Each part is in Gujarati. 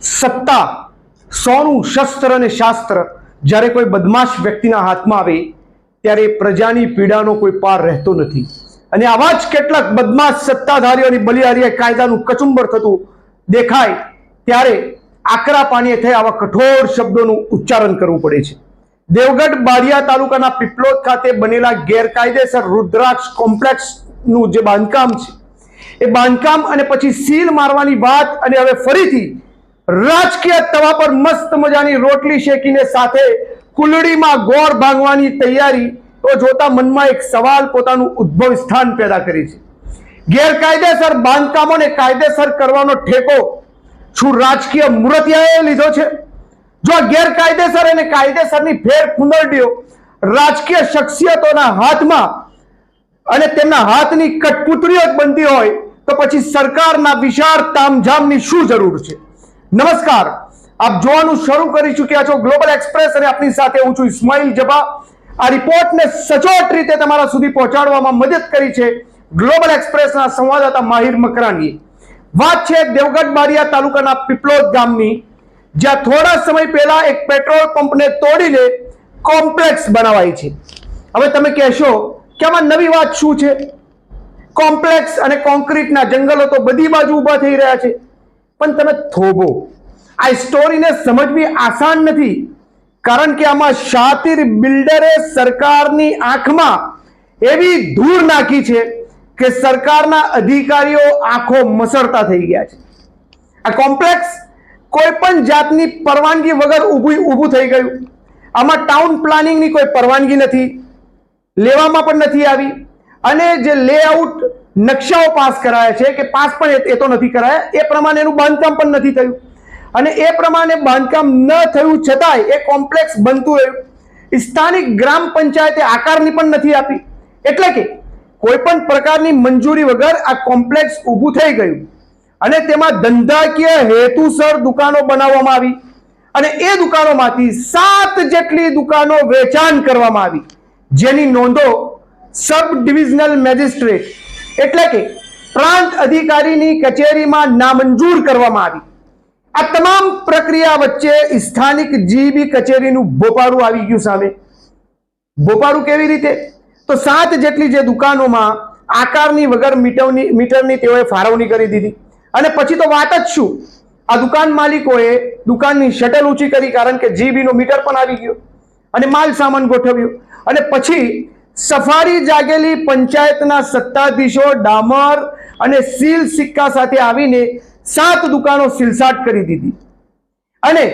સત્તા, સોનું, શસ્ત્ર અને શાસ્ત્ર જ્યારે કોઈ બદમાશ વ્યક્તિના હાથમાં આવે, ત્યારે પ્રજાની પીડાનો કોઈ પાર રહેતો નથી. અને આવા જ કેટલાક બદમાશ સત્તાધારીઓની બલિહારીએ કાયદાનું કચુંબર થતું દેખાય, ત્યારે આકરા પાણીએ થઈ આવા કઠોર શબ્દોનું ઉચ્ચારણ કરવું પડે છે. દેવગઢ બારિયા તાલુકાના પીપલોદ ખાતે બનેલા ગેરકાયદેસર રુદ્રાક્ષ કોમ્પ્લેક્સનું જે બાંધકામ છે, એ બાંધકામ અને પછી સીલ મારવાની વાત અને હવે ફરીથી રાજકીય તવા પર મસ્ત મજાની રોટલી શેકીને સાથે કુલડીમાં ગોળ ભાંગવાની તૈયારી તો જોતા મનમાં એક સવાલ પોતાનું ઉદ્ભવ સ્થાન પેદા કરી છે. ગેરકાયદેસર બાંધકામોને કાયદેસર કરવાનો ઠેકો શું રાજકીય મૂર્તિયાએ લીધો છે? જો ગેરકાયદેસર અને કાયદેસરની ફેર ફૂંદરડીઓ રાજકીય શખ્સિયતોના હાથમાં અને તેમના હાથની કઠપુતળીઓ જ બનતી હોય તો પછી સરકારના વિશાળ તામઝામની શું જરૂર છે? નમસ્કાર. આપ જોવાનું શરૂ કરી ચૂક્યા છો ગ્લોબલ એક્સપ્રેસ અને આપની સાથે હું છું ઇસ્માઇલ જબા આ રિપોર્ટને સચોટ રીતે તમારા સુધી પહોંચાડવામાં મદદ કરી છે ગ્લોબલ એક્સપ્રેસના સંવાદદાતા માહિર મકરાણીએ. વાત છે દેવગઢ બારિયા તાલુકાના પીપલોદ ગામની. જ્યાં થોડા સમય પહેલા એક પેટ્રોલ પંપને તોડીને કોમ્પ્લેક્સ બનાવાય છે. હવે તમે કહેશો કે આમાં નવી વાત શું છે? કોમ્પ્લેક્સ અને કોન્ક્રીટના જંગલો તો બધી બાજુ ઊભા થઈ રહ્યા છે. પણ તમે થોભો. આ સ્ટોરીને સમજવી આસાન નથી. કારણ કે આમાં શાતિર બિલ્ડરે સરકારની આંખમાં એવી ધૂળ નાખી છે કે સરકારના અધિકારીઓ આંખો મસળતા થઈ ગયા છે. આ કોમ્પ્લેક્સ કોઈ પણ જાતની પરવાનગી વગર ઊભું ઊભું થઈ ગયું. આમાં ટાઉન પ્લાનિંગની કોઈ પરવાનગી નથી. લેવામાં પણ નથી આવી. અને જે લેઆઉટ નકશાઓ પાસ કરાયા છે કે પાસ પણ એ- તો નથી કરાયા. એ પ્રમાણે એનું બાંધકામ પણ નથી થયું. અને એ પ્રમાણે બાંધકામ ન થયું છતાંય એ કોમ્પ્લેક્સ બનતું રહ્યું. સ્થાનિક ગ્રામ પંચાયતે આકારની પણ નથી આપી. એટલે કે કોઈ પણ પ્રકારની મંજૂરી વગર આ કોમ્પ્લેક્સ ઊભું થઈ ગયું. અને તેમાં ધંધાકીય હેતુસર દુકાનો બનાવવામાં આવી. અને એ દુકાનોમાંથી સાત જેટલી દુકાનો વેચાણ કરવામાં આવી. જેની નોંધો સબ ડિવિઝનલ મેજિસ્ટ્રેટ એટલે કે પ્રાંત અધિકારીની કચેરીમાં નામંજૂર કરવામાં આવી. આ તમામ પ્રક્રિયા વચ્ચે સ્થાનિક જીબી કચેરીનું બોપારું આવી ગયું સામે. બોપારું કેવી રીતે? તો સાત જેટલી જે દુકાનોમાં આકારની વગર મીટરની મીટરની તેઓએ ફાળવણી કરી દીધી. અને પછી તો વાત જ શું? આ દુકાન માલિકોએ દુકાનની શટલ ઊંચી કરી કારણ કે જીબીનો મીટર પણ આવી ગયો. અને માલ સામાન ગોઠવ્યો. અને પછી સફારી જાગેલી પંચાયતના સત્તાધીશો ડામર અને સીલ સિક્કા સાથે આવીને સાત દુકાનો સિલસાટ કરી દીધી. અને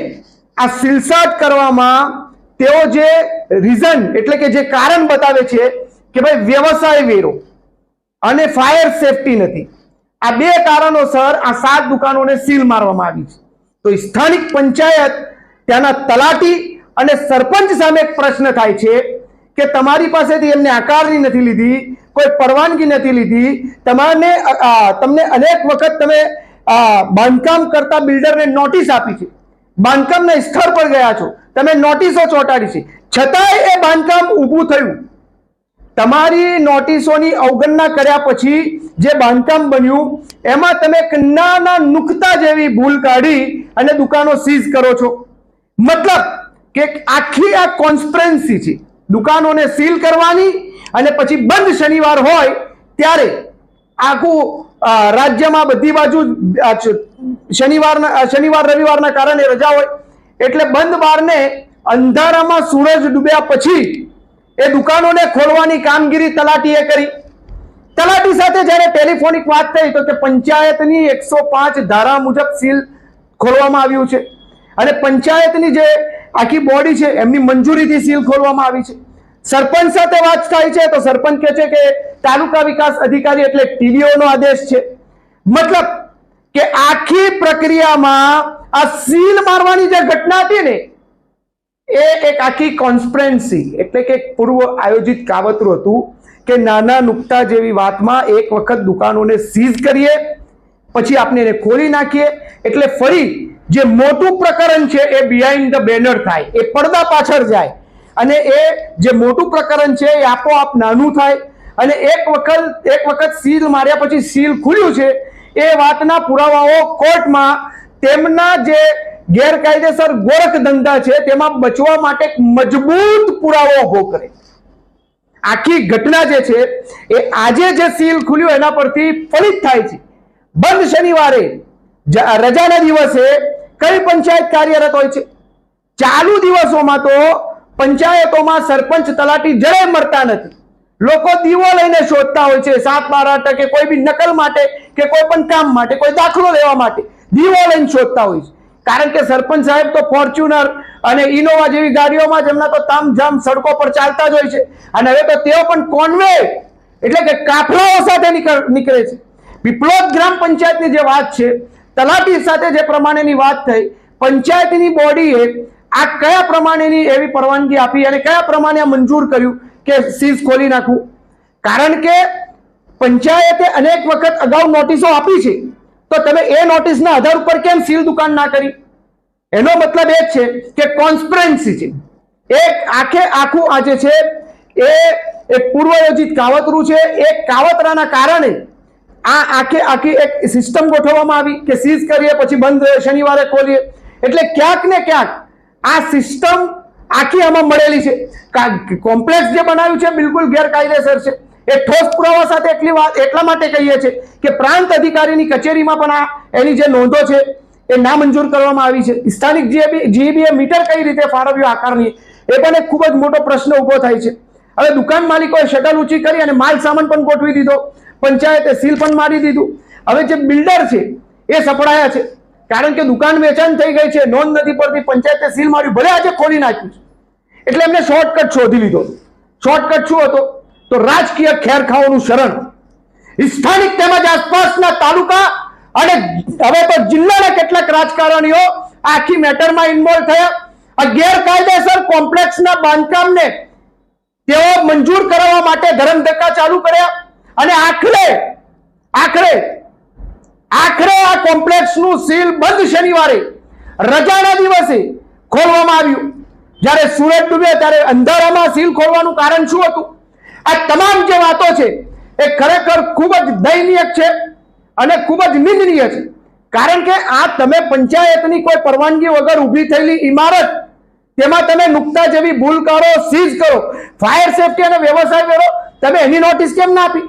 આ સિલસાટ કરવામાં તેઓ જે રીઝન એટલે કે જે કારણ બતાવે છે કે ભાઈ વ્યવસાય વેરો અને ફાયર સેફટી નથી. આ બે કારણોસર આ સાત દુકાનોને સીલ મારવામાં આવી છે. તો સ્થાનિક પંચાયત ત્યાંના તલાટી અને સરપંચ સામે પ્રશ્ન થાય છે કે તમારી પાસેથી એમને આકારની નથી લીધી, કોઈ પરવાનગી નથી લીધી. તમારે તમને અનેક વખત તમે બાંધકામ કરતા બિલ્ડરને નોટિસ આપી છે. બાંધકામના સ્થળ પર ગયા છો. તમે નોટિસો ચોંટાડી છે. છતાંય એ બાંધકામ ઊભું થયું. તમારી નોટિસોની અવગણના કર્યા પછી જે બાંધકામ બન્યું, એમાં તમે એક નાના નુકતા જેવી ભૂલ કાઢી અને દુકાનો સીઝ કરો છો. મતલબ કે આખી આ કોન્સ્પરન્સી છે. દુકાનોને સીલ કરવાની અને પછી બંધ શનિવાર હોય ત્યારે આખું રાજ્યમાં બધી બાજુ શનિવારના શનિવાર, રવિવારના કારણે રજા હોય. એટલે બંધ બારને અંધારામાં સૂરજ ડૂબ્યા પછી એ દુકાનોને ખોલવાની કામગીરી તલાટીએ કરી. તલાટી સાથે જ્યારે ટેલિફોનિક વાત થઈ તો કે પંચાયતની એકસો પાંચ ધારા મુજબ સીલ ખોલવામાં આવ્યું છે. અને પંચાયતની જે આખી બોડી છે, એમની મંજૂરીથી સીલ ખોલવામાં આવી છે. સરપંચ સાથે વાત થાય છે, તો સરપંચ કહે છે કે તાલુકા વિકાસ અધિકારી એટલે ટીડીઓનો આદેશ છે. મતલબ કે આખી પ્રક્રિયામાં આ સીલ મારવાની જે ઘટના હતી ને, એ એક આખી કોન્સ્પરન્સી એટલે કે પૂર્વ આયોજિત કાવતરું હતું કે નાના નુકતા જેવી વાતમાં એક વખત દુકાનોને સીઝ કરીએ, પછી આપણે એને ખોલી નાખીએ, એટલે ફરી જે મોટું પ્રકરણ છે એ બિહાઇન્ડ ધ બેનર થાય, એ પડદા પાછળ જાય. અને એ જે મોટું પ્રકરણ છે એ આપોઆપ નાનું થાય. અને એક વખત એક વખત સીલ માર્યા પછી સીલ ખુલ્યું છે, એ વાતના પુરાવાઓ કોર્ટમાં તેમના જે ગેરકાયદેસર ગોરખ ધંધા છે, તેમાં બચવા માટે મજબૂત પુરાવો ઊભો કરે. આખી ઘટના જે છે, એ આજે જે સીલ ખુલ્યું, એના પરથી ફલિત થાય છે. બંધ શનિવારે રજાના દિવસે કઈ પંચાયત કાર્યરત હોય છે? ચાલુ દિવસોમાં તો પંચાયતોમાં સરપંચ તલાટી જરાય મળતા નથી. લોકો દીવો લઈને શોધતા હોય છે, સાત બાર આઠ કે કોઈ બી નકલ માટે કે કોઈ પણ કામ માટે, કોઈ દાખલો લેવા માટે દીવો લઈને શોધતા હોય છે. કારણ કે સરપંચ સાહેબ તો ફોર્ચ્યુનર અને ઇનોવા જેવી ગાડીઓમાં જેમના તો તામઝામ સડકો પર ચાલતા જ હોય છે. અને હવે તો તેઓ પણ કોન્વે એટલે કે કાફલાઓ સાથે નીકળે છે. પીપલોદ ગ્રામ પંચાયતની જે વાત છે તલાટી સાથે જે પ્રમાણેની વાત થઈ, પંચાયતની બોડીએ આ કયા પ્રમાણેની એવી પરવાનગી આપી અને કયા પ્રમાણે મંજૂર કર્યું કે સીઝ ખોલી નાખવું કારણ કે પંચાયતે અનેક વખત અગાઉ નોટિસો આપી છે. તો તમે એ નોટિસના આધાર ઉપર કેમ સીલ દુકાન ના કરી? એનો મતલબ એ છે કે કોન્સ્પરન્સી છે. એક આખે આખું આ છે, એ, એક પૂર્વયોજિત કાવતરું છે. એ કાવતરાના કારણે આ આખે આખી એક સિસ્ટમ ગોઠવવામાં આવી કે સીઝ કરીએ પછી બંધ શનિવારે ખોલીએ. એટલે ક્યાંક ને ક્યાંક આ સિસ્ટમ આખી આમાં મળેલી છે. કોમ્પ્લેક્સ જે બનાવ્યું છે બિલકુલ ગેરકાયદેસર છે. એ ઠોસ પુરાવા સાથે એટલી વાત એટલા માટે કહીએ છીએ કે પ્રાંત અધિકારીની કચેરીમાં પણ આ એની જે નોંધો છે એ નામંજૂર કરવામાં આવી છે. સ્થાનિક જીએબી જીઈબીએ મીટર કઈ રીતે ફાળવ્યું આકારની, એ પણ એક ખૂબ જ મોટો પ્રશ્ન ઊભો થાય છે. હવે દુકાન માલિકોએ શટલ ઊંચી કરી અને માલ સામાન પણ ગોઠવી દીધો. પંચાયતે સીલ પણ મારી દીધું. હવે જે બિલ્ડર છે, એ સપડાયા છે. કારણ કે દુકાન વેચાણ થઈ ગઈ છે, નોંધ નથી પડતી, પંચાયતે સીલ માર્યું ભલે આજે ખોલી નાખ્યું છે. એટલે એમને શોર્ટકટ શોધી લીધો. શોર્ટકટ શું હતો? તો રાજકીય ખેર ખાવાનું શરણ. સ્થાનિક તેમજ આસપાસના તાલુકા અને હવે તો જિલ્લાના કેટલાક રાજકારણીઓ આખી મેટરમાં ઇન્વોલ્વ થયા. આ ગેરકાયદેસર કોમ્પ્લેક્સના બાંધકામને તેઓ મંજૂર કરાવવા માટે ધરમ ધક્કા ચાલુ કર્યા. અને આખરે આખરે આખરે આ કોમ્પ્લેક્સનું સીલ બંધ શનિવારે, રજાના દિવસે ખોલવામાં આવ્યું. જ્યારે સુરત ડૂબ્યો, ત્યારે અંધારામાં સીલ ખોલવાનું કારણ શું હતું? આ તમામ જે વાતો છે, એ ખરેખર ખૂબ જ દયનીય છે અને ખૂબ જ નિંદનીય છે. કારણ કે આ તમે પંચાયતની કોઈ પરવાનગી વગર ઊભી થયેલી ઇમારત, તેમાં તમે નુકતા જેવી ભૂલ કરો સીઝ કરો, ફાયર સેફટી અને વ્યવસાય કરો, તમે એની નોટિસ કેમ ના આપી?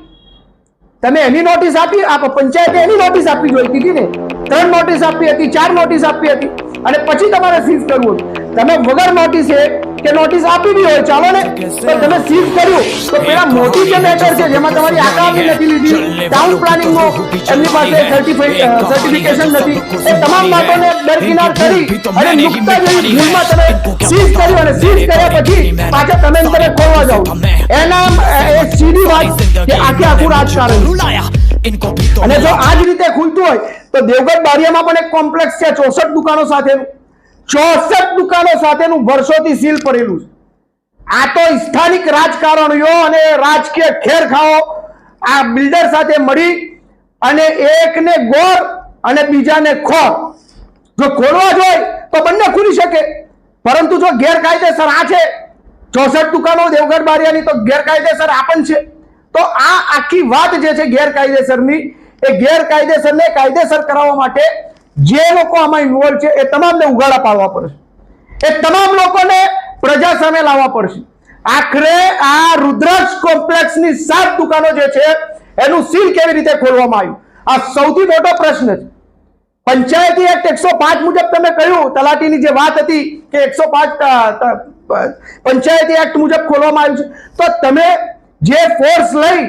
તમે એની નોટિસ આપી આપ પંચાયતે એની નોટિસ આપવી જોઈતી હતી ને? ત્રણ નોટિસ આપી હતી, ચાર નોટિસ આપી હતી. અને પછી તમારે સીઝ કરવું તમે વગર નોટિસે કે નોટિસ આપી દી હોય ચાલો ને. પણ તમે સીઝ કર્યું. તો પેલા મોટી જે મેટર છે જેમાં તમારી આગામી નથી લીધી ટાઉન પ્લાનિંગનો એમની પાસે સર્ટિફિકેશન નથી. એ તમામ વાતોને દરકિનાર કરી અને નુકતા જેવી ભૂલમાં તમે સીઝ કર્યું અને સીઝ કર્યા પછી પાછા તમે તમે ખોલવા જાઓ. એના એ સીધી વાત કે આખે આખું રાજકારણ અને જો આ જ રીતે ખુલતું હોય તો દેવગઢ બારિયામાં પણ એક કોમ્પ્લેક્સ છે ચોસઠ દુકાનો સાથેનું ચોસઠ દુકાનો સાથેનું વર્ષોથી સીલ પડેલું છે. આ તો સ્થાનિક રાજકારણીઓ અને રાજકીય ખેરખાઓ આ બિલ્ડર સાથે મળી અને એકને ગોળ અને બીજાને ખોર. જો ખોલવા જ હોય તો બંને ખુલી શકે. પરંતુ જો ગેરકાયદેસર આ છે, ચોસઠ દુકાનો દેવગઢ બારિયાની તો ગેરકાયદેસર આ પણ છે. તો આ આખી વાત જે છે ગેરકાયદેસરની, એ ગેરકાયદેસરને કાયદેસર કરાવવા માટે જે લોકો આમાં ઇન્વોલ્વ છે, એ તમામને ઉગાડા પાડવા પડશે. એ તમામ લોકોને પ્રજા સામે લાવવા પડશે. આખરે આ રુદ્રાક્ષ કોમ્પ્લેક્સની સાત દુકાનો જે છે, એનું સીલ કેવી રીતે ખોલવામાં આવ્યું? આ સૌથી મોટો પ્રશ્ન છે. પંચાયતી એક્ટ એકસો પાંચ મુજબ તમે કહ્યું, તલાટીની જે વાત હતી કે એકસો પાંચ પંચાયતી એક્ટ મુજબ ખોલવામાં આવ્યું છે. તો તમે જે ફોર્સ લઈ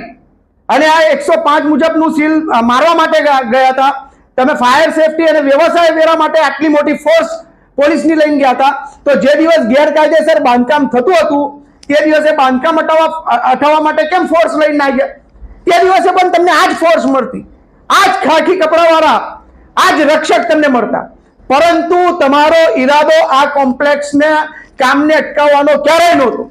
અને આ એકસો પાંચ મુજબનું સીલ મારવા માટે ગયા હતા તમે ફાયર સેફટી અને વ્યવસાય વેરા માટે આટલી મોટી ફોર્સ પોલીસની લઈને ગયા હતા. તો જે દિવસ ગેરકાયદેસર બાંધકામ થતું હતું, તે દિવસે બાંધકામ હટાવવા હટાવવા માટે કેમ ફોર્સ લઈને ના ગયા? તે દિવસે પણ તમને આ જ ફોર્સ મળતી. આ જ ખાખી કપડાવાળા આ જ રક્ષક તમને મળતા. પરંતુ તમારો ઈરાદો આ કોમ્પ્લેક્સને કામને અટકાવવાનો ક્યારેય નહોતો.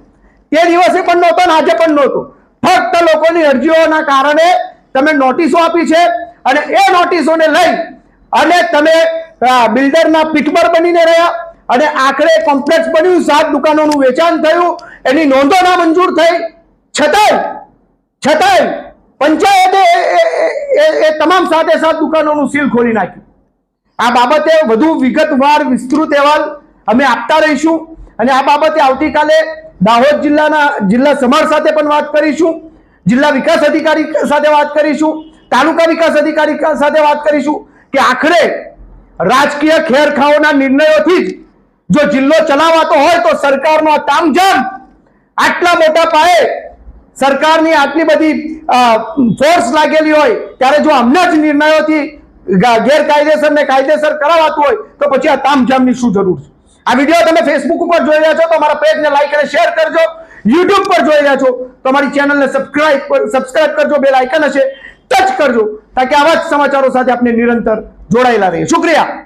તે દિવસે પણ નહોતો ને આજે પણ નહોતો. ફક્ત લોકોની અરજીઓના કારણે તમે નોટિસો આપી છે અને એ નોટિસોને લઈ અને તમે બિલ્ડરના પીઠબળ બનીને રહ્યા અને આખરે કોમ્પ્લેક્સ બન્યું, સાત દુકાનોનું વેચાણ થયું, એની નોંધો ના મંજૂર થઈ. છતાંય છતાંય પંચાયતે એ તમામ સાથે સાત દુકાનોનું સીલ ખોલી નાખ્યું. આ બાબતે વધુ વિગતવાર વિસ્તૃત અહેવાલ અમે આપતા રહીશું અને આ બાબતે આવતીકાલે દાહોદ જિલ્લાના જિલ્લા સમાર સાથે પણ વાત કરીશું, જિલ્લા વિકાસ અધિકારી સાથે વાત કરીશું તાલુકા વિકાસ અધિકારી સાથે વાત કરીશું કે આખરે રાજકીય ખેરખાઓના નિર્ણયોથી જ જો જિલ્લો ચલાવાતો હોય તો સરકારનો આ તામઝામ આટલા મોટા પાયે સરકારની આટલી બધી ફોર્સ લાગેલી હોય, ત્યારે જો અમને જ નિર્ણયોથી ગેરકાયદેસર ને કાયદેસર કરાવાતું હોય, તો પછી આ તામઝામની શું જરૂર છે? આ વીડિયો તમે ફેસબુક ઉપર જોઈ રહ્યા છો, તો અમારા પેજને લાઈક અને શેર કરજો. યુટ્યુબ પર જોઈ રહ્યા છો, તો અમારી ચેનલને સબસ્ક્રાઇબ સબસ્ક્રાઇબ કરજો બે આઇકન હશે. ટચ કરજો. તાકે આવા જ સમાચારો સાથે આપણે નિરંતર જોડાયેલા રહીએ. શુક્રિયા.